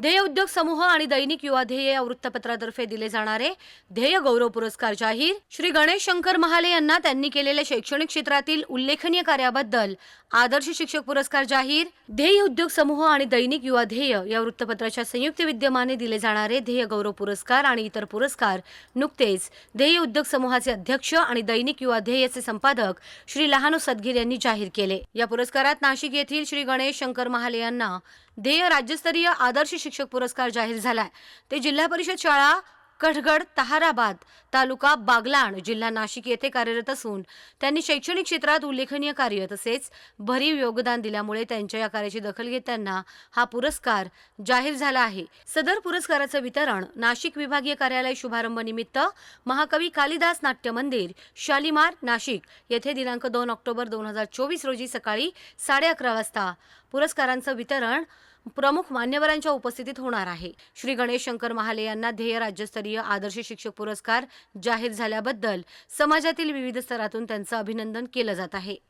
ध्येय उद्योग समूह आणि दैनिक युवा ध्येय या वृत्तपत्रातर्फे दिले जाणारे ध्येय गौरव पुरस्कार जाहीर. श्री गणेश शंकर महाले यांना त्यांनी केलेल्या शैक्षणिक क्षेत्रातील उल्लेखनीय कार्याबद्दल आदर्श शिक्षक पुरस्कार जाहीर. ध्येय उद्योग समूह आणि दैनिक युवा ध्येय या वृत्तपत्राच्या संयुक्त विद्यमाने दिले जाणारे ध्येय गौरव पुरस्कार आणि इतर पुरस्कार नुकतेच ध्येय उद्योग समूहाचे अध्यक्ष आणि दैनिक युवा ध्येयचे संपादक श्री लहानू सदगीर यांनी जाहीर केले. या पुरस्कारात नाशिक येथील श्री गणेश शंकर महाले यांना ध्येय राज्यस्तरीय आदर्श शिक्षक पुरस्कार जाहीर झालाय. ते जिल्हा परिषद शाळा कठगड तहाराबाद तालुका बागलाण जिल्हा नाशिक येथे कार्यरत असून त्यांनी शैक्षणिक क्षेत्रात उल्लेखनीय कार्य तसेच भरीव योगदान दिल्यामुळे त्यांच्या या कार्याची दखल घेत त्यांना हा पुरस्कार जाहीर झाला आहे. सदर पुरस्काराचं वितरण नाशिक विभागीय कार्यालय शुभारंभ निमित्त महाकवी कालिदास नाट्य मंदिर शालिमार नाशिक येथे दिनांक दोन ऑक्टोबर दोन हजार चोवीस रोजी सकाळी साडे अकरा वाजता पुरस्कारांचं वितरण प्रमुख मान्यवरांच्या उपस्थितीत होणार आहे. श्री गणेश शंकर महाले यांना ध्येय राज्यस्तरीय आदर्श शिक्षक पुरस्कार जाहीर झाल्याबद्दल समाजातील विविध स्तरातून त्यांचं अभिनंदन केलं जात आहे.